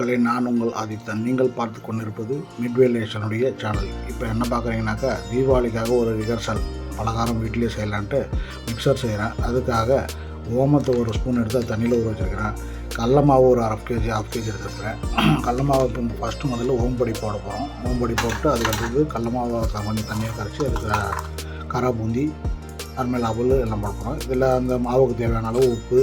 மக்களே நான் உங்கள் ஆதித்தன். நீங்கள் பார்த்து கொண்டிருப்பது மிட்வே நேஷனுடைய சேனல் இப்போ என்ன பார்க்குறீங்கனாக்கா தீபாவளிக்காக ஒரு ரிகர்சல் பலகாரம் வீட்டிலே செய்யலான்ட்டு மிக்சர் செய்கிறேன் அதுக்காக ஓமத்தை ஒரு ஸ்பூன் எடுத்து தண்ணியில் ஊற வச்சுருக்கிறேன். கடல மாவு ஒரு அரை கேஜி ஹாஃப் கேஜி எடுத்துருக்கிறேன் கடல மாவு இப்போ ஃபஸ்ட்டு முதல்ல ஓம்படி போட போகிறோம் ஓம்படி போட்டு அதில் அடுத்தது கடல மாவை கொஞ்சம் தண்ணியை கரைச்சி அதுக்கு காரா பூந்தி அதுமாதிரி அவல் எல்லாம் போட போகிறோம் இதில் அந்த மாவுக்கு தேவையான அளவு உப்பு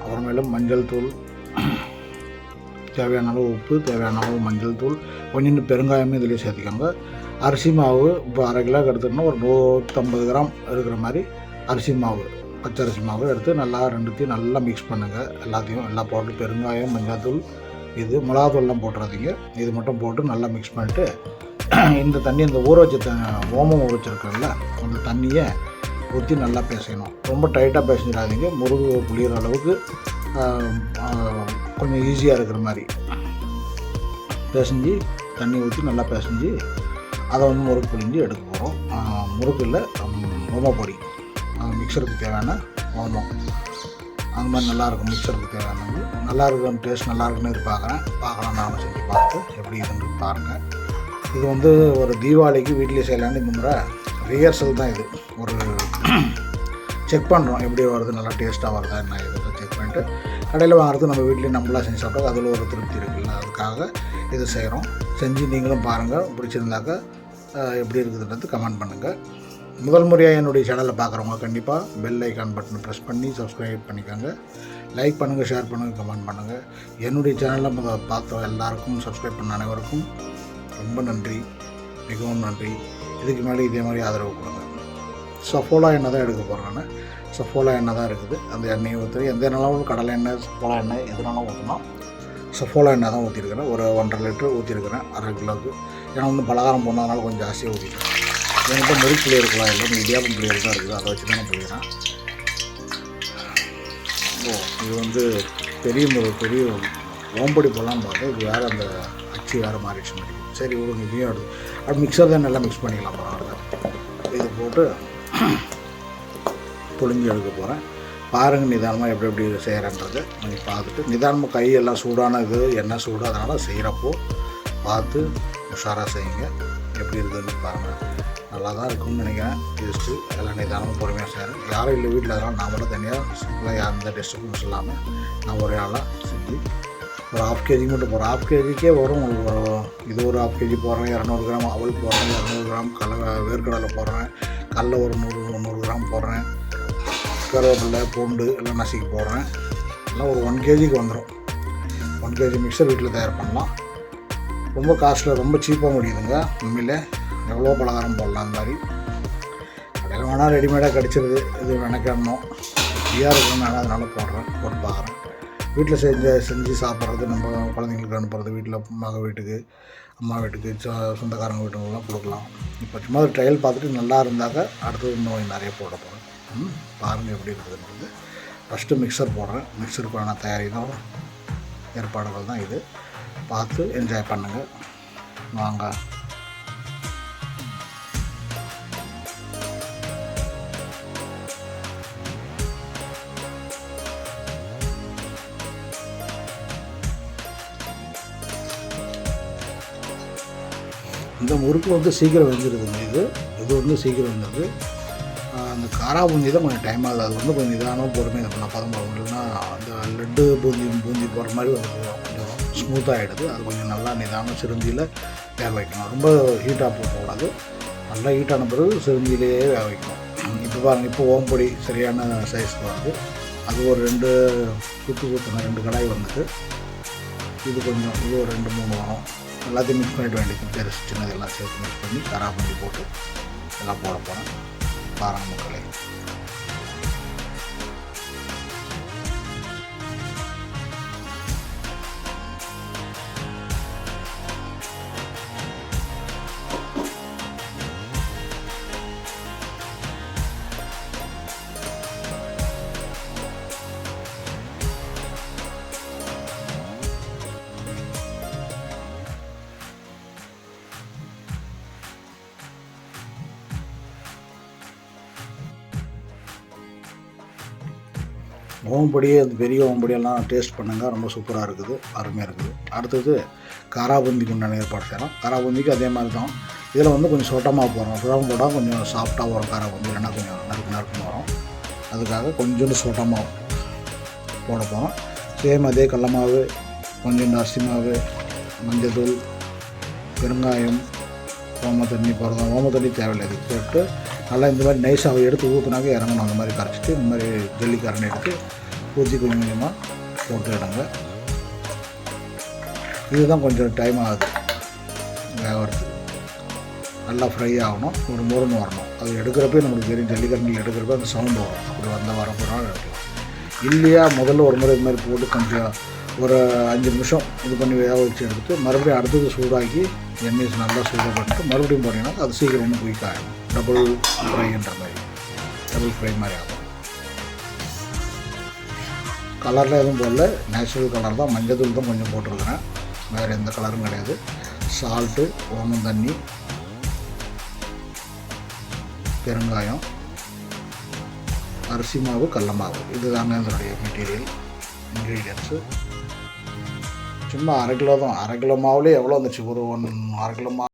அப்புறமேலும் மஞ்சள் தூள் தேவையான அளவு உப்பு தேவையான அளவு மஞ்சள் தூள் கொஞ்சம் பெருங்காயமும் இதிலே சேர்த்துக்கோங்க. அரிசி மாவு இப்போ அரை கிலோ எடுத்துட்டோம்னா ஒரு நூற்றம்பது கிராம் இருக்கிற மாதிரி அரிசி மாவு பச்சரிசி மாவு எடுத்து நல்லா ரெண்டுத்தையும் நல்லா மிக்ஸ் பண்ணுங்கள் எல்லாத்தையும் நல்லா போட்டு பெருங்காயம் மஞ்சள் தூள் இது மிளகாத்தூள்லாம் போட்டுறாதீங்க. இது மட்டும் போட்டு நல்லா மிக்ஸ் பண்ணிட்டு இந்த தண்ணி இந்த ஊற வச்ச த ஓமம் ஊற வச்சிருக்கோம்ல அந்த தண்ணியை ஊற்றி நல்லா பேசணும். ரொம்ப டைட்டாக பேசிடாதீங்க. முருகு புளியிற அளவுக்கு கொஞ்சம் ஈஸியாக இருக்கிற மாதிரி. பிசைஞ்சு தண்ணி ஊற்றி நல்லா பிசைஞ்சு அதை வந்து முறுக்கு புளிஞ்சு எடுக்க போகிறோம் முறுக்கு இல்லை ஓமப்பொடி மிக்சருக்கு தேவையான ஓமம் அந்த மாதிரி நல்லாயிருக்கும் மிக்சருக்கு தேவையானது நல்லா இருக்கும் டேஸ்ட் நல்லா இருக்குன்னு எதிர்பார்க்குறேன். பார்க்கலாம் நானும் செஞ்சு பார்த்து எப்படி இதுன்னு பாருங்கள் இது வந்து ஒரு தீபாவளிக்கு வீட்டிலே செய்யலான்னு இந்த முறை ரிஹர்சல் தான் இது. ஒரு செக் பண்ணுறோம் எப்படி வருது நல்லா டேஸ்ட்டாக வருதா என்ன இதெல்லாம் செக் பண்ணிட்டு கடையில் வாங்குறது நம்ம வீட்டிலே நம்மளாக செஞ்சு சாப்பிட்டா அதில் ஒரு திருப்தி இருக்குல்ல? அதுக்காக இது செய்கிறோம் செஞ்சு நீங்களும் பாருங்கள் பிடிச்சிருந்தாக்கா எப்படி இருக்குதுன்றது கமெண்ட் பண்ணுங்கள் முதல் முறையாக என்னுடைய சேனலை பார்க்குறவங்க கண்டிப்பாக பெல் ஐக்கான் பட்டனை ப்ரெஸ் பண்ணி சப்ஸ்கிரைப் பண்ணிக்கோங்க. லைக் பண்ணுங்கள் ஷேர் பண்ணுங்கள் கமெண்ட் பண்ணுங்கள் என்னுடைய சேனலில் முத பார்த்த எல்லாருக்கும் சப்ஸ்கிரைப் பண்ண அனைவருக்கும் ரொம்ப நன்றி. மிகவும் நன்றி. இதுக்கு மேலே இதே மாதிரி ஆதரவு கொடுங்க. சஃபோலா எண்ணெய் தான் எடுக்க போகிறேன் நான். சஃபோலா எண்ணெய் தான் இருக்குது. அந்த எண்ணெயை ஊற்றி எந்த எண்ணெயும் கடலை எண்ணெய் சஃபோலா எண்ணெய் எதுனாலும் ஊற்றணும் சஃபோலா எண்ணெய் தான் ஊற்றிருக்கிறேன் ஒரு ஒன்றரை லிட்டர் ஊற்றிருக்கிறேன் அரை கிலோவுக்கு. ஏன்னா வந்து பலகாரம் போனதுனால கொஞ்சம் ஜாஸ்தியாக ஊற்றிட்டேன் என்கிட்ட முறுக்கு புளி இருக்கலாம் இல்லை இடியாப்பம் புளி தான் இருக்குது. அதை வச்சு தானே புளிக்கிறேன். ஓ இது வந்து பெரிய முறை பெரிய ஓம்படி போடலாம் பார்த்தா இது வேறு அந்த அச்சு வேறு மாறிடுச்சு மாதிரி சரி ஒரு இதையும் எடுத்து. அப்படி மிக்சர் தான் நல்லா மிக்ஸ் பண்ணிக்கலாம். பரவாயில்ல இது போட்டு புழிஞ்சு எடுக்க போகிறேன் பாருங்கள் நிதானமாக எப்படி எப்படி செய்கிறேன்றது நீங்கள் பார்த்துட்டு நிதானமாக கையெல்லாம் சூடான இது எண்ணெய் சூடு அதனால் செய்கிறப்போ பார்த்து உஷாராக செய்யுங்க. எப்படி இருக்குதுன்னு பாருங்கள் நல்லா தான் இருக்கும்னு நினைக்கிறேன். டேஸ்ட்டு எல்லாம் நிதானமாக பொறுமையாக செய்கிறேன் யாரும் இல்லை வீட்டில் அதெல்லாம் நான் மட்டும் தனியாக சிம்பிளாக எந்த டிஸ்டர்பன்ஸ் இல்லாமல் நான் ஒரே ஆளாக செஞ்சு ஒரு ஹாஃப் கேஜி மட்டும் போகிறேன் ஹாஃப் கேஜிக்கே வரும். ஒரு இது ஒரு ஹாஃப் கேஜி போடுறேன் இரநூறு கிராம் அவல் போடுறேன் இரநூறு கிராம் கடலை வேர்க்கடலை போடுறேன். கடல ஒரு நூறு நூறு கிராம் போடுறேன். கருவேப்பிலை பூண்டு எல்லாம் நசுக்கி போடுறேன். எல்லாம் ஒரு ஒன் கேஜிக்கு வந்துடும் ஒன் கேஜி மிக்சர் வீட்டில் தயார் பண்ணலாம். ரொம்ப காஸ்ட்டில் ரொம்ப சீப்பாக முடியுதுங்க. உண்மையிலே எவ்வளோ பலகாரம் போடலாம் அந்த மாதிரி. கடையில் வேணால் ரெடிமேடாக கிடச்சிருது. இது நினைக்கணும் ஃப்ரீயாக இருக்கணும்னால அதனால் போடுறேன். போட்டு பார்க்குறேன் வீட்டில் செஞ்ச செஞ்சு சாப்பிட்றது நம்ம குழந்தைங்களுக்கு அனுப்புறது வீட்டில் மக வீட்டுக்கு. அம்மா வீட்டுக்கு சொ- சொந்தக்காரங்க வீட்டுக்கெல்லாம் கொடுக்கலாம். இப்போ சும்மா ஒரு ட்ரையல் பார்த்துட்டு நல்லா இருந்தாக்க அடுத்தது இன்னும் நிறைய போட போகிறேன் ம் பாருங்கள் எப்படி இருக்குதுன்றது. ஃபஸ்ட்டு மிக்சர் போடுறேன். மிக்சருக்கான தயாரி தான் ஏற்பாடுகள் தான் இது. பார்த்து என்ஜாய் பண்ணுங்கள் வாங்க. இந்த முறுக்கு வந்து சீக்கிரம் வெந்துடுதுங்க இது இது வந்து சீக்கிரம் வெந்துடுது அந்த காரா பூந்தி தான் கொஞ்சம் டைம் ஆகுது. அது வந்து கொஞ்சம் நிதானம் பொறுமையாக பண்ணலாம் பதம் இல்லைன்னா அந்த லட்டு பூந்தி பூந்தி போடுற மாதிரி கொஞ்சம் ஸ்மூத்தாக ஆகிடுது அது கொஞ்சம் நல்லா நிதானம் சிறுந்தியில் வேக வைக்கணும். ரொம்ப ஹீட்டாக போகக்கூடாது நல்லா ஹீட்டான பிறகு சிறுந்தியிலேயே வேக வைக்கணும். இப்போ பாருங்கள் இப்போ ஓம்பொடி சரியான சைஸ்க்கு வருது. அது ஒரு ரெண்டு குத்து குத்துன ரெண்டு கடாய் வந்தது இது கொஞ்சம் இது ஒரு ரெண்டு மூணு வரும் எல்லாத்தையும் மிக்ஸ் பண்ணிட்டு வேண்டியது பெருசு சின்னது எல்லாம் சேர்த்து மிக்ஸ் பண்ணி கரா போட்டு எல்லாம் போட போகிறேன் பாருங்க ஓம்படியே அந்த பெரிய ஓம்படியெல்லாம் டேஸ்ட் பண்ணுங்கள் ரொம்ப சூப்பராக இருக்குது. அருமையாக இருக்குது. அடுத்தது காராபந்திக்கு உண்டான ஏற்பாடு செய்யலாம். காராபந்திக்கு அதே மாதிரி தான். இதில் வந்து கொஞ்சம் சொட்டமாக போடுறோம் சுடம் போட்டால் கொஞ்சம் சாஃப்டாக வரும் காராபந்தி. இல்லைன்னா கொஞ்சம் நறுக்கு நறுக்கு வரும். அதுக்காக கொஞ்சோண்டு சொட்டமாக போட போகிறோம் சேம் அதே கடலமாவு கொஞ்சம் அரிசி மாவு மஞ்சள் தூள் பெருங்காயம் ஓம தண்ணி போடுறோம். ஓம தண்ணி தேவையில்லை. போட்டு நல்லா இந்த மாதிரி நைஸாக எடுத்து ஊற்றுனாக்க இறங்கணும் அந்த மாதிரி கரைச்சிட்டு இந்த மாதிரி ஜல்லிக்காரன் எடுத்து ஊற்றி கொஞ்சம் கொஞ்சமாக போட்டு இதுதான் கொஞ்சம் டைம் ஆகுது. வேகிறது நல்லா ஃப்ரை ஆகணும். ஒரு முருன்னு வரணும். அது எடுக்கிறப்பே நம்மளுக்கு தெரியும். ஜல்லிக்கரண்டில் எடுக்கிறப்ப அந்த சவுண்டு வரும். அப்படி வந்தால் வர போகிறாலும் எடுக்கலாம். இல்லையா? முதல்ல ஒரு முறை இது மாதிரி போட்டு கொஞ்சம் ஒரு அஞ்சு நிமிஷம் இது பண்ணி வேக வச்சு எடுத்துட்டு மறுபடியும் அடுத்தது சூடாக்கி எண்ணெய் நல்லா சூடாக பண்ணிட்டு மறுபடியும் போனீங்கன்னா அது சீக்கிரம் ஒன்று குயிக் ஆகிடும் டபுள் ஃப்ரைன்ற மாதிரி. டபுள் ஃப்ரை மாதிரி ஆகும். கலரில் எதுவும் போடல. நேச்சுரல் கலர் தான். மஞ்சள் தூள் தான் கொஞ்சம் போட்டிருக்கிறேன். வேறு எந்த கலரும் கிடையாது. சால்ட்டு ஓமம் தண்ணி. பெருங்காயம். அரிசி மாவு கடல மாவு. இதுதாங்க இதனுடைய மெட்டீரியல் இன்க்ரீடியன்ஸு சும்மா அரை கிலோ தான். அரை கிலோ மாவுலேயே எவ்வளோ வந்துச்சு? ஒரு ஒன் அரை கிலோ மாவு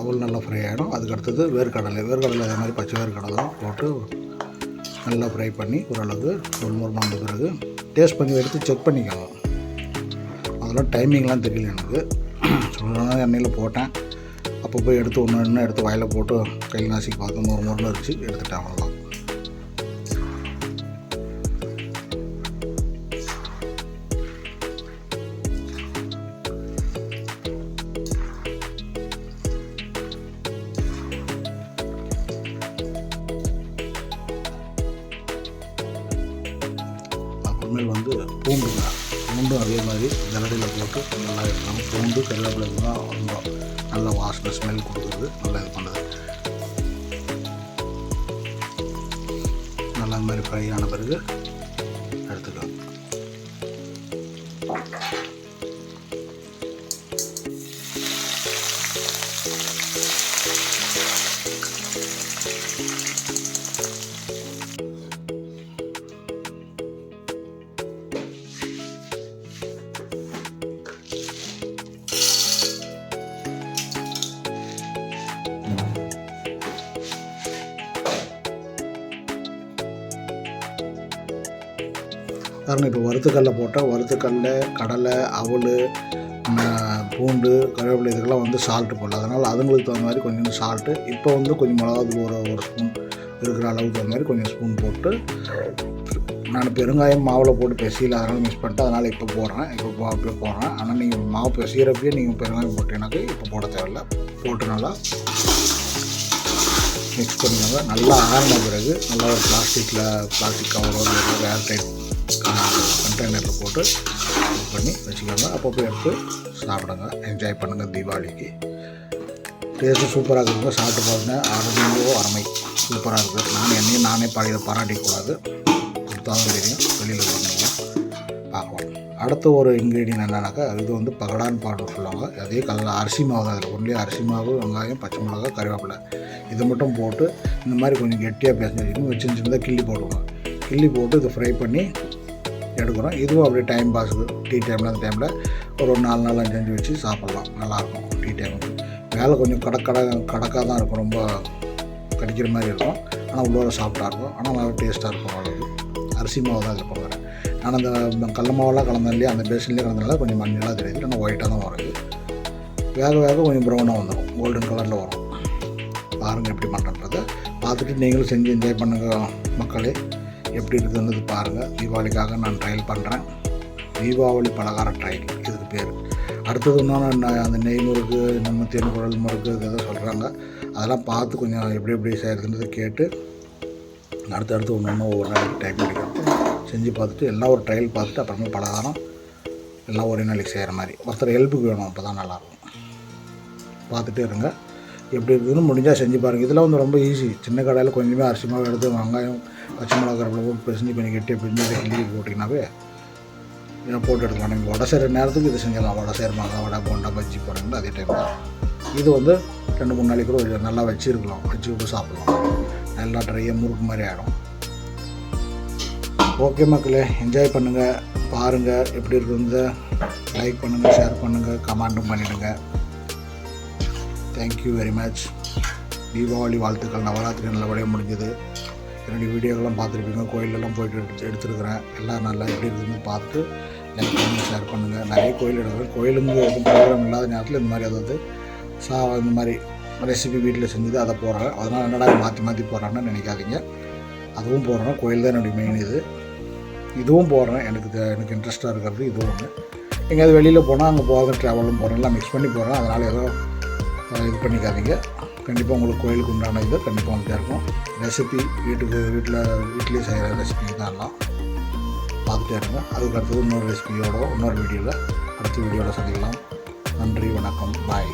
அவல் நல்லா ஃப்ரை ஆகிடும் அதுக்கு அடுத்தது வேர்க்கடலை. வேர்க்கடலை அதே மாதிரி பச்சை வேர்க்கடலை போட்டு நல்லா ஃப்ரை பண்ணி ஓரளவுக்கு ஒரு மூணு வந்த பிறகு டேஸ்ட் பண்ணி எடுத்து செக் பண்ணிக்கலாம் அதெல்லாம் டைமிங்லாம் தெரியல எனக்கு. சொல்லணும் எண்ணெயில் போட்டேன். அப்போ போய் எடுத்து ஒன்று ஒன்று எடுத்து வாயில் போட்டு கையில் நாசிக்கு பார்த்து ஒரு முறையில் வச்சு எடுத்துட்டேன் அவ்வளோதான் நல்லா மாதிரி ஃப்ரை ஆன பிறகு பாருங்கள் இப்போ வறுத்துக்கல்ல போட்டால் வறுத்துக்கல்ல கடலை அவல் பூண்டு கருவேப்பிலை இதுக்கெல்லாம் வந்து சால்ட்டு போடலாம். அதனால் அதுங்களுக்கு தகுந்த மாதிரி கொஞ்சம் சால்ட்டு இப்போ வந்து கொஞ்சம் மிளகாது ஒரு ஒரு ஸ்பூன் இருக்கிற அளவுக்கு தகுந்த மாதிரி கொஞ்சம் ஸ்பூன் போட்டு நான் பெருங்காயம் மாவில் போட்டு பெசியில் அதனால் மிஸ் பண்ணிட்டு அதனால் இப்போ போடுறேன். இப்போ போ அப்படியே போடுறேன். ஆனால் நீங்கள் மாவு பெசிகிறப்பயே நீங்கள் பெருங்காயம் போட்டீங்கன்னாக்க இப்போ போட தேவையில்ல. போட்டு நல்லா மிக்ஸ் பண்ணிக்கோங்க. நல்லா ஆறின பிறகு நல்லா ஒரு பிளாஸ்டிக்கில் பிளாஸ்டிக் கவரோ இல்லை ஏர் டைட் கண்டெய்னரில் போட்டு இது பண்ணி வச்சுக்கோங்க. அப்பப்போ எடுத்து சாப்பிடுங்க. என்ஜாய் பண்ணுங்கள் தீபாவளிக்கு. டேஸ்ட்டு சூப்பராக இருக்குங்க. சாப்பிட்டு பாருங்க. அருமையோ அருமை சூப்பராக இருக்குது நான் என்னையும் நானே பழைய பாராட்டிக்கூடாது. கொடுத்தாலும் தெரியும். வெளியில் வாங்குவோம் பார்க்கலாம். அடுத்த ஒரு இன்க்ரீடியன்ட் என்னன்னாக்கா இது வந்து பகடான் பவுடர் சொல்லுவாங்க. அதே கலர் அரிசி மாவு தான் இருக்குது ஒன்லி அரிசி மாவு வெங்காயம் பச்சை மிளகா கருவேப்பிலை. இதை மட்டும் போட்டு இந்த மாதிரி கொஞ்சம் கெட்டியாக பேசி வச்சு சின்ன சின்னதாக கிள்ளி போடுவாங்க கிள்ளி போட்டு இதை ஃப்ரை பண்ணி எடுக்கிறோம். இதுவும் அப்படியே டைம் பாஸுக்கு டீ டைமில் அந்த டைமில் ஒரு நாலு நாள் அஞ்சு அஞ்சு வச்சு சாப்பிட்லாம். நல்லாயிருக்கும் டீ டைமுக்கு வேலை கொஞ்சம் கடக்கடை கடக்காக தான் இருக்கும். ரொம்ப கடிக்கிற மாதிரி இருக்கும். ஆனால் உள்ளே சாப்பிட்டா இருக்கும். ஆனால் நல்லா டேஸ்ட்டாக இருக்கும் அவ்வளவு. அரிசி மாவு தான் இதில் போடுறேன் ஆனால் அந்த கடல மாவெல்லாம் கலந்தேன் இல்லையா? அந்த பேஷன்லேயே கலந்தனால கொஞ்சம் மஞ்சளாக தெரியுது. ஆனால் ஒயிட்டாக தான் வருது வேக வேக கொஞ்சம் ப்ரௌனாக வந்துடும் கோல்டன் கலரில் வரும். பாருங்கள் எப்படி பண்ணுறன்றதை பார்த்துட்டு நீங்களும் செஞ்சு என்ஜாய் பண்ணுங்கள் மக்களே. எப்படி இருக்குதுன்னு பாருங்கள் தீபாவளிக்காக நான் ட்ரையல் பண்ணுறேன் தீபாவளி பலகார ட்ரையல் இதுக்கு பேர். அடுத்தது இன்னொன்று அந்த நெய் முறுக்கு நம்ம தேன்குழல் முறுக்கு இதெல்லாம் சொல்கிறாங்க அதெல்லாம் பார்த்து கொஞ்சம் எப்படி எப்படி செய்கிறதுன்றதை கேட்டு அடுத்தடுத்து ஒன்று ஒன்று ஒவ்வொரு நாளைக்கு டைம் எடுக்கிறோம் செஞ்சு பார்த்துட்டு எல்லாம் ஒரு ட்ரையல் பார்த்துட்டு அப்புறமா பலகாரம் எல்லாம் ஒரே நாளைக்கு செய்கிற மாதிரி. ஒருத்தர் ஹெல்ப்புக்கு வேணும் அப்போ தான் நல்லாயிருக்கும் பார்த்துட்டே இருங்க. எப்படி இருக்குதுன்னு முடிஞ்சால் செஞ்சு பாருங்கள் இதெல்லாம் வந்து ரொம்ப ஈஸி சின்ன கடையில் கொஞ்சமே அரிசி மாவு எடுத்து வெங்காயம் பச்சை மிளகா கருவேப்பிலை போட்டு பிசைஞ்சு கொஞ்சம் கெட்டியாக பிரிஞ்சு அதை கிள்ளி போட்டிங்கனாவே இதை போட்டு எடுக்கலாம் நீங்கள் வடை செய்கிற நேரத்துக்கு இது செஞ்சிடலாம். வடை செய்கிற மாங்காய் வடை போண்டா பஜ்ஜி போடுறீங்களா அதே டைம் தான். இது வந்து ரெண்டு மூணு நாளைக்கு கூட நல்லா வச்சுருக்கலாம். வச்சு விட்டு சாப்பிட்லாம். நல்லா ட்ரையாக முறுக்கு மாதிரி ஆகிடும் ஓகே மக்களே என்ஜாய் பண்ணுங்கள் பாருங்கள் எப்படி இருக்குது லைக் பண்ணுங்கள் ஷேர் பண்ணுங்கள் கமெண்ட்டும் பண்ணிவிடுங்க தேங்க்யூ வெரி மச் தீபாவளி வாழ்த்துக்கள். நவராத்திரி நல்லபடியாக முடிஞ்சது. என்னுடைய வீடியோக்கெல்லாம் பார்த்துருப்பீங்க. கோயிலெல்லாம் போயிட்டு எடுத்து எடுத்துருக்கிறேன். எல்லாம் நல்லா எப்படி இருக்குதுன்னு பார்த்துட்டு லைக் பண்ணுங்கள் ஷேர் பண்ணுங்கள் நிறைய கோயில் எடுக்கிறேன் கோயிலுங்க எதுவும் ப்ரோக்ராம் இல்லாத நேரத்தில் இந்த மாதிரி அதாவது சா இந்த மாதிரி ரெசிபி வீட்டில் செஞ்சது அதை போடுறேன் அதனால் என்னடா மாற்றி மாற்றி போடுறான்னு நினைக்காதீங்க. அதுவும் போடுறேன் கோயில் தான் என்னுடைய மெயின் இது. இதுவும் போடுறேன். எனக்கு எனக்கு இன்ட்ரெஸ்ட்டாக இருக்கிறது இதுவும் ஒன்று எங்கேயாவது வெளியில் போனால் அங்கே போகிறது ட்ராவலும் போகிறேன் எல்லாம் மிக்ஸ் பண்ணி போடுறேன். அதனால் ஏதோ இது பண்ணிக்காதீங்க. கண்டிப்பாக உங்களுக்கு கோயிலுக்கு உண்டான இது கண்டிப்பாக வந்துட்டே இருக்கும். ரெசிபி வீட்டுக்கு வீட்டில் வீட்லேயே செய்கிற ரெசிபி தான் எல்லாம் பார்த்துட்டே இருங்க. அதுக்கு அடுத்தது இன்னொரு ரெசிபியோட இன்னொரு வீடியோவில் அடுத்த வீடியோவில் சந்திக்கலாம். நன்றி வணக்கம். பாய்